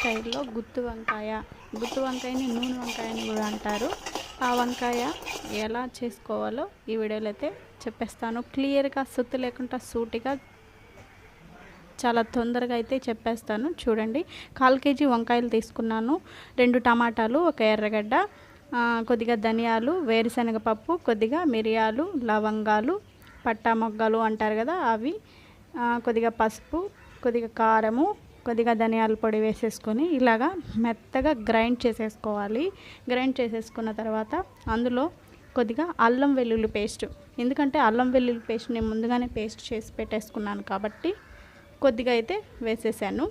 సైడ్లో గుత్తి వంకాయ. గుత్తి వంకాయని నూనె వంకాయ అని కూడా అంటారు. ఆ వంకాయ ఎలా చేసుకోవాలో ఈ వీడియోలో అయితే చెప్పేస్తాను. క్లియర్గా సుత్తు లేకుండా సూటిగా చాలా తొందరగా అయితే చెప్పేస్తాను. చూడండి కాల్ కేజీ వంకాయలు తీసుకున్నాను. రెండు టమాటాలు ఒక ఎర్రగడ్డ కొద్దిగా ధనియాలు వేరుశనగ పప్పు కొద్దిగా మిరియాలు లవంగాలు పట్టా మొగ్గలు అంటారు కదా అవి కొద్దిగా పసుపు కొద్దిగా కారము కొద్దిగా ధనియాల పొడి వేసేసుకొని ఇలాగా మెత్తగా గ్రైండ్ చేసేసుకోవాలి. గ్రైండ్ చేసేసుకున్న తర్వాత అందులో కొద్దిగా అల్లం వెల్లుల్లి పేస్ట్. ఎందుకంటే అల్లం వెల్లుల్లి పేస్ట్ నేను ముందుగానే పేస్ట్ చేసి పెట్టేసుకున్నాను కాబట్టి కొద్దిగా అయితే వేసేసాను.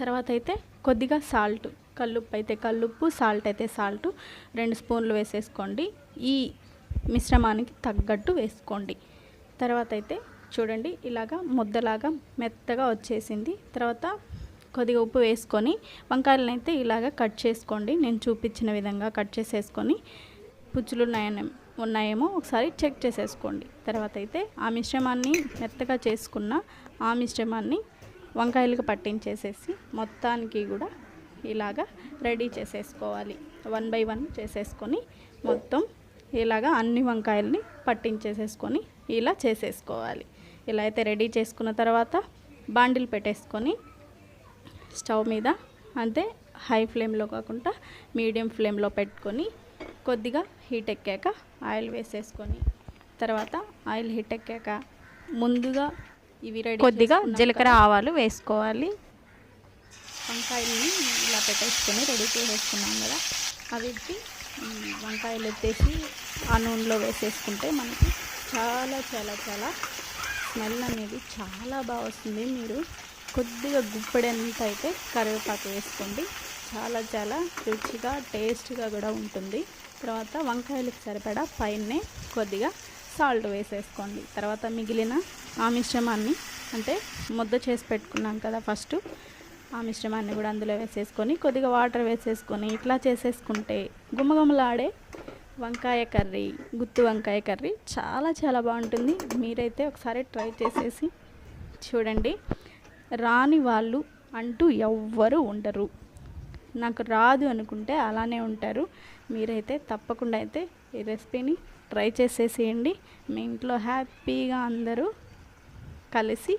తర్వాత అయితే కొద్దిగా సాల్ట్ కల్లుప్పు అయితే కల్లుప్పు సాల్ట్ అయితే సాల్ట్ రెండు స్పూన్లు వేసేసుకోండి. ఈ మిశ్రమానికి తగ్గట్టు వేసుకోండి. తర్వాత అయితే చూడండి ఇలాగా ముద్దలాగా మెత్తగా వచ్చేసింది. తర్వాత కొద్దిగా ఉప్పు వేసుకొని వంకాయలను అయితే ఇలాగ కట్ చేసుకోండి. నేను చూపించిన విధంగా కట్ చేసేసుకొని పుచ్చులు ఉన్నాయని ఉన్నాయేమో ఒకసారి చెక్ చేసేసుకోండి. తర్వాత అయితే ఆ మిశ్రమాన్ని మెత్తగా చేసుకున్న ఆ మిశ్రమాన్ని వంకాయలకు పట్టించేసేసి మొత్తానికి కూడా ఇలాగా రెడీ చేసేసుకోవాలి. వన్ బై వన్ చేసేసుకొని మొత్తం ఇలాగా అన్ని వంకాయల్ని పట్టించేసేసుకొని ఇలా చేసేసుకోవాలి. ఇలా అయితే రెడీ చేసుకున్న తర్వాత బాండిల్ పెట్టేసుకొని స్టవ్ మీద అంతే హై ఫ్లేమ్లో కాకుండా మీడియం ఫ్లేమ్లో పెట్టుకొని కొద్దిగా హీట్ ఎక్కాక ఆయిల్ వేసేసుకొని తర్వాత ఆయిల్ హీట్ ఎక్కాక ముందుగా ఇవి రెడీ కొద్దిగా జీలకర్ర ఆవాలు వేసుకోవాలి. వంకాయల్ని ఇలా పెట్టేసుకొని రెడీ చేసేసుకున్నాం కదా. అవి ఎత్తి, ఈ వంకాయలు ఎత్తేసి ఆ నూనెలో వేసేసుకుంటే మనకి చాలా చాలా చాలా స్మెల్ అనేది చాలా బాగా వస్తుంది. మీరు కొద్దిగా గుప్పెడంత అయితే కరివేపాకు వేసుకోండి. చాలా చాలా రుచిగా టేస్ట్గా కూడా ఉంటుంది. తర్వాత వంకాయలకు సరిపడా పైనే కొద్దిగా సాల్ట్ వేసేసుకోండి. తర్వాత మిగిలిన ఆ మిశ్రమాన్ని అంటే ముద్ద చేసి పెట్టుకున్నాం కదా ఫస్ట్. ఆ మిశ్రమాన్ని కూడా అందులో వేసేసుకొని కొద్దిగా వాటర్ వేసేసుకొని ఇట్లా చేసేసుకుంటే గుమ్మగుమ్మలాడే వంకాయ కర్రీ గుత్తి వంకాయ కర్రీ చాలా చాలా బాగుంటుంది. మీరైతే ఒకసారి ట్రై చేసేసి చూడండి. రాని వాళ్ళు అంటూ ఎవ్వరు ఉండరు. నాకు రాదు అనుకుంటే అలానే ఉంటారు. మీరైతే తప్పకుండా అయితే ఈ రెసిపీని ట్రై చేసేసేయండి. మీ ఇంట్లో హ్యాపీగా అందరూ కలిసి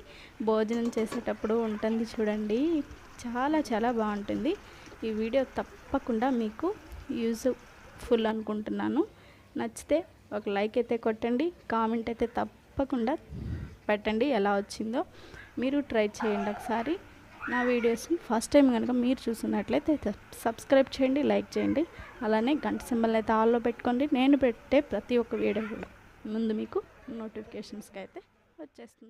భోజనం చేసేటప్పుడు ఉంటుంది చూడండి. చాలా చాలా బాగుంటుంది. ఈ వీడియో తప్పకుండా మీకు యూజ్ఫుల్ అనుకుంటున్నాను. నచ్చితే ఒక లైక్ అయితే కొట్టండి. కామెంట్ అయితే తప్పకుండా పెట్టండి ఎలా వచ్చిందో. మీరు ట్రై చేయండి ఒకసారి. నా వీడియోస్ని ఫస్ట్ టైం కనుక మీరు చూస్తున్నట్లయితే సబ్స్క్రైబ్ చేయండి లైక్ చేయండి. అలానే గంట సింబల్ అయితే ఆల్లో పెట్టుకోండి. నేను పెట్టే ప్రతి ఒక్క వీడియో కూడా ముందు మీకు నోటిఫికేషన్స్కి అయితే వచ్చేస్తుంది.